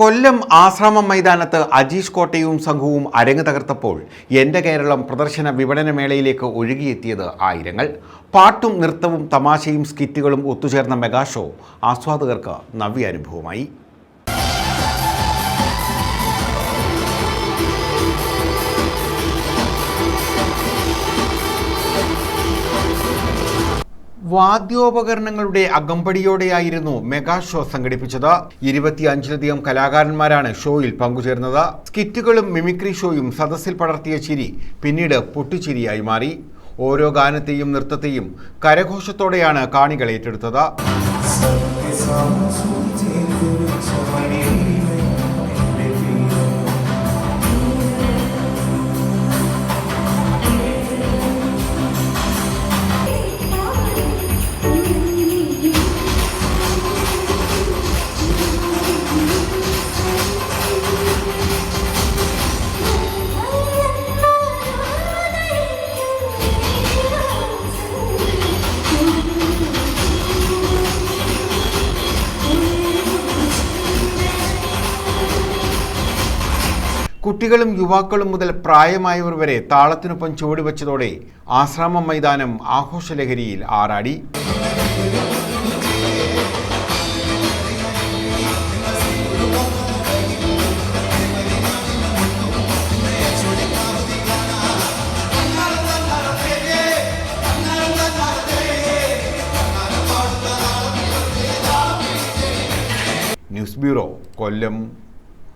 കൊല്ലം ആശ്രമം മൈതാനത്ത് അജീഷ് കോട്ടയും സംഘവും അരങ്ങ് തകർത്തപ്പോൾ എന്റെ കേരളം പ്രദർശന വിപണന മേളയിലേക്ക് ഒഴുകിയെത്തിയത് ആയിരങ്ങൾ. പാട്ടും നൃത്തവും തമാശയും സ്കിറ്റുകളും ഒത്തുചേർന്ന മെഗാ ഷോ ആസ്വാദകർക്ക് നവ്യ അനുഭവമായി. വാദ്യോപകരണങ്ങളുടെ അകമ്പടിയോടെയായിരുന്നു മെഗാ ഷോ സംഘടിപ്പിച്ചത്. ഇരുപത്തിയഞ്ചിലധികം കലാകാരന്മാരാണ് ഷോയിൽ പങ്കുചേർന്നത്. സ്കിറ്റുകളും മിമിക്രി ഷോയും സദസ്സിൽ പടർത്തിയ ചിരി പിന്നീട് പൊട്ടിച്ചിരിയായി മാറി. ഓരോ ഗാനത്തെയും നൃത്തത്തെയും കരഘോഷത്തോടെയാണ് കാണികൾ ഏറ്റെടുത്തത്. കുട്ടികളും യുവാക്കളും മുതൽ പ്രായമായവർ വരെ താളത്തിനൊപ്പം ചുവടുവെച്ചതോടെ ആശ്രമം മൈതാനം ആഘോഷലഹരിയിൽ ആറാടി. News bureau Kollam.